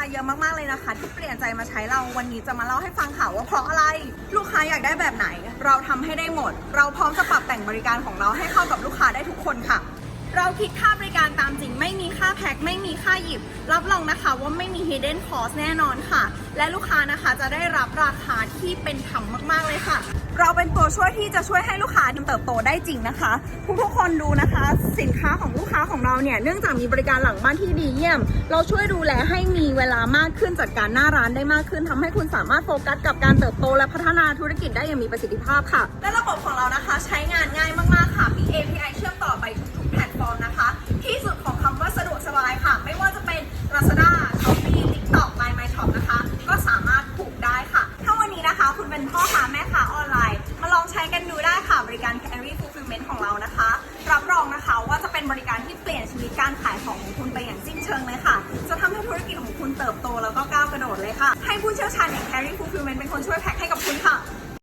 าเยอะมากๆเลยนะคะ ที่เปลี่ยนใจมาใช้เราวันนี้จะมาเล่าให้ฟังค่ะว่าเพราะอะไร ลูกค้าอยากได้แบบไหน เราทำให้ได้หมด เราพร้อมจะปรับแต่งบริการของเราให้เข้ากับลูกค้าได้ทุกคนค่ะ เราคิดค่าบริการตามจริง ไม่มีค่าแพ็คไม่มีค่าหยิบ รับรองนะคะว่าไม่มี hidden cost แน่นอนค่ะ และลูกค้านะคะจะได้รับราคาที่เป็นธรรมมากๆเลยค่ะ เราเป็นตัวช่วยที่จะช่วยให้ลูกค้าเติบโตได้จริงนะคะทุกๆคนดูนะคะ สินค้าของลูกค้าของเราเนี่ยเนื่องจากมีบริการหลังบ้านที่ดีเยี่ยม เราช่วยดูแลให้มีเวลามากขึ้นจัดการหน้าร้านได้มากขึ้นทำให้คุณสามารถโฟกัสกับการเติบโตและพัฒนาธุรกิจได้อย่างมีประสิทธิภาพค่ะ และระบบของเรานะคะใช้งานง่ายมากๆค่ะมี API เชื่อมต่อไปทุกๆแพลตฟอร์มนะคะ ที่สุดของคำว่าสะดวกสบายค่ะ ไม่ว่าจะเป็น Lazada Shopee TikTok Line My Shop นะคะ ก็สามารถผูกได้ค่ะ ถ้าวันนี้นะคะ คุณเป็นพ่อค้าแม่ค้าออนไลน์ บริการ Carry Fulfillment ของเรานะคะ รับรองนะคะว่าจะเป็นบริการที่เปลี่ยนชีวิตการขายของของคุณไปอย่างสิ้นเชิงเลยค่ะ จะทำให้ธุรกิจของคุณเติบโตแล้วก็ก้าวกระโดดเลยค่ะ ให้ผู้เชี่ยวชาญอย่าง Carry Fulfillment เป็นคนช่วยแพ็คให้กับคุณค่ะ